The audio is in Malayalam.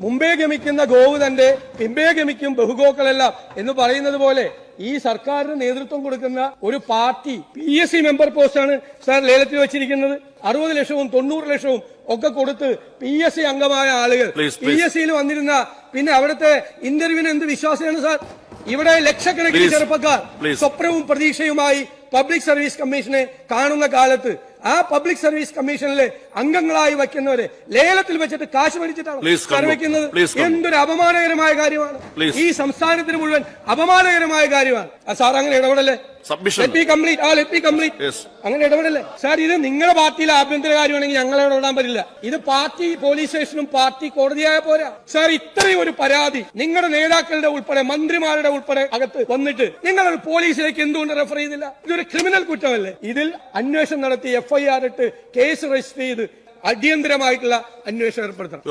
മുമ്പേ ഗമിക്കുന്ന ഗോവ് തന്റെ പിമ്പേ ഗമിക്കും ബഹുഗോക്കളെല്ലാം എന്ന് പറയുന്നത് പോലെ ഈ സർക്കാരിന് നേതൃത്വം കൊടുക്കുന്ന ഒരു party P S C member പോസ്റ്റാണ് സാർ ലേലത്തിൽ വെച്ചിരിക്കുന്നത്. അറുപത് ലക്ഷവും തൊണ്ണൂറ് ലക്ഷവും ഒക്കെ കൊടുത്ത് പി എസ് സി അംഗമായ ആളുകൾ പി എസ് സിയിൽ വന്നിരുന്ന പിന്നെ അവിടുത്തെ ഇന്റർവ്യൂവിന് എന്ത് വിശ്വാസമാണ് സാർ? ഇവിടെ ലക്ഷക്കണക്കിന് ചെറുപ്പക്കാർ സ്വപ്നവും പ്രതീക്ഷയുമായി പബ്ലിക് സർവീസ് കമ്മീഷനെ കാണുന്ന കാലത്ത് ആ പബ്ലിക് സർവീസ് കമ്മീഷനിലെ അംഗങ്ങളായി വയ്ക്കുന്നവരെ ലേലത്തിൽ വെച്ചിട്ട് കാശ് മേടിച്ചിട്ടാണ് conclude. എന്തൊരു അപമാനകരമായ കാര്യമാണ്. ഈ സംസ്ഥാനത്തിന് മുഴുവൻ അപമാനകരമായ കാര്യമാണ്. സാർ അങ്ങനെ ഇടപെടല്ലേ? ലെറ്റ് കംപ്ലീറ്റ് ആ ലെറ്റ് കംപ്ലീറ്റ്. അങ്ങനെ ഇടപെടല്ലേ? സാർ ഇത് നിങ്ങളുടെ പാർട്ടിയിലെ ആഭ്യന്തര കാര്യമാണെങ്കിൽ ഞങ്ങളെ ഇടപെടാൻ പറ്റില്ല. ഇത് പാർട്ടി പോലീസ് സ്റ്റേഷനും പാർട്ടി കോടതിയായ പോരാ. സാർ ഇത്രയും ഒരു പരാതി നിങ്ങളുടെ നേതാക്കളുടെ ഉൾപ്പെടെ മന്ത്രിമാരുടെ ഉൾപ്പെടെ അകത്ത് വന്നിട്ട് നിങ്ങൾ പോലീസിലേക്ക് എന്തുകൊണ്ട് റെഫർ ചെയ്തില്ല ഇതൊരു ക്രിമിനൽ കുറ്റമല്ലേ? ഇതിൽ അന്വേഷണം നടത്തി എഫ്ഐആർ ഇട്ട് കേസ് രജിസ്റ്റർ ചെയ്ത് അടിയന്തരമായിട്ടുള്ള അന്വേഷണം ഏർപ്പെടുത്തണം.